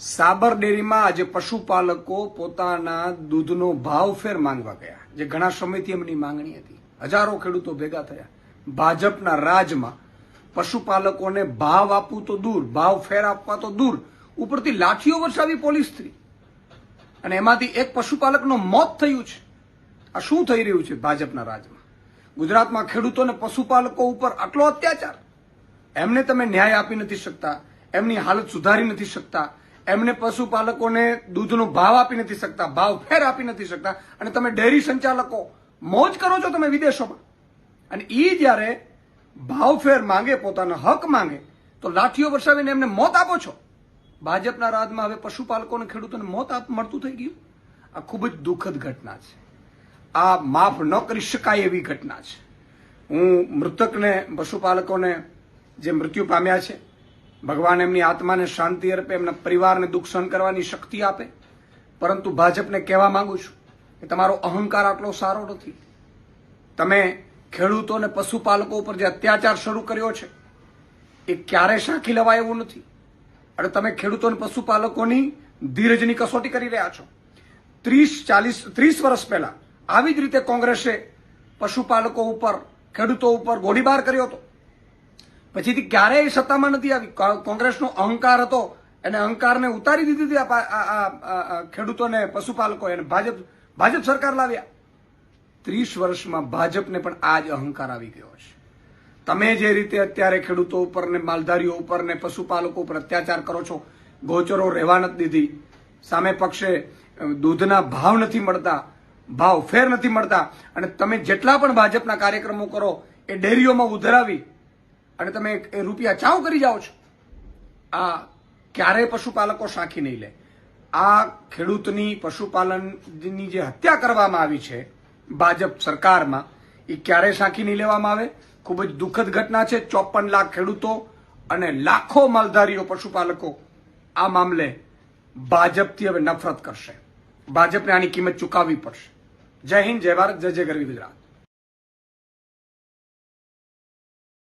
સાબર ડેરીમાં આજે પશુપાલકો પોતાના દૂધનો ભાવફેર માંગવા ગયા. જે ઘણા સમયથી એમની માંગણી હતી. હજારો ખેડૂતો ભેગા થયા. ભાજપના રાજમાં પશુપાલકોને ભાવ આપવું તો દૂર, ભાવ ફેર આપવા તો દૂર. ઉપરથી લાઠીઓ વરસાવી પોલીસથી અને એમાંથી એક પશુપાલકનું મોત થયું છે. આ શું થઈ રહ્યું છે ભાજપના રાજમાં? ગુજરાતમાં ખેડૂતો અને પશુપાલકો ઉપર આટલો અત્યાચાર. એમને તમે ન્યાય આપી નથી શકતા. એમની હાલત સુધારી નથી શકતા. એમને પશુપાલકોને દૂધનો ભાવ આપી નથી શકતા, ભાવ ફેર આપી નથી શકતા અને તમે ડેરી સંચાલકો મોજ કરો છો તમે વિદેશોમાં. અને એ જ્યારે ભાવફેર માંગે, પોતાનો હક માંગે, તો લાઠીઓ વરસાવીને એમને મોત આપો છો. ભાજપના રાજમાં હવે પશુપાલકો અને ખેડૂતોને મોત આપ મળતું થઈ ગયું. આ ખૂબ જ દુઃખદ ઘટના છે. આ માફ ન કરી શકાય એવી ઘટના છે. હું મૃતકને, પશુપાલકોને જે મૃત્યુ પામ્યા છે ભગવાન એમની આત્માને શાંતિ અર્પે, એમના પરિવારને દુઃખ સહન કરવાની શક્તિ આપે. પરંતુ ભાજપને કહેવા માંગુ છું કે તમારો અહંકાર આટલો સારો નથી. તમે ખેડૂતો અને પશુપાલકો ઉપર જે અત્યાચાર શરૂ કર્યો છે, એ ક્યારે સાંખી લેવાય એવું નથી. અને તમે ખેડૂતો અને પશુપાલકોની ધીરજની કસોટી કરી રહ્યા છો. ત્રીસ, ચાલીસ, ત્રીસ વર્ષ પહેલા આવી જ રીતે કોંગ્રેસે પશુપાલકો ઉપર, ખેડૂતો ઉપર ગોળીબાર કર્યો હતો. પછીથી ક્યારેય સત્તામાં નથી આવી. કોંગ્રેસનો અહંકાર હતો, એને અહંકારને ઉતારી દીધી હતી ખેડૂતોને પશુપાલકો એને ભાજપ ભાજપ સરકાર લાવ્યા. ત્રીસ વર્ષમાં ભાજપને પણ આ જ અહંકાર આવી ગયો છે. તમે જે રીતે અત્યારે ખેડૂતો ઉપર ને માલધારીઓ ઉપર ને પશુપાલકો ઉપર અત્યાચાર કરો છો, ગોચરો રહેવા નથી દીધી. સામે પક્ષે દૂધના ભાવ નથી મળતા, ભાવ ફેર નથી મળતા. અને તમે જેટલા પણ ભાજપના કાર્યક્રમો કરો, એ ડેરીઓમાં ઉધરાવી અને તમે એ રૂપિયા ચાવ કરી જાઓ છો. આ ક્યારેય પશુપાલકો સાખી નહીં લે. આ ખેડૂતની પશુપાલનની જે હત્યા કરવામાં આવી છે ભાજપ સરકારમાં, એ ક્યારેય સાખી નહીં લેવામાં આવે. ખૂબ જ દુઃખદ ઘટના છે. ચોપન લાખ ખેડૂતો અને લાખો માલધારીઓ પશુપાલકો આ મામલે ભાજપથી હવે નફરત કરશે. ભાજપને આની કિંમત ચૂકવવી પડશે. જય હિન્દ, જય ભારત, જય જય ગરવી ગુજરાત.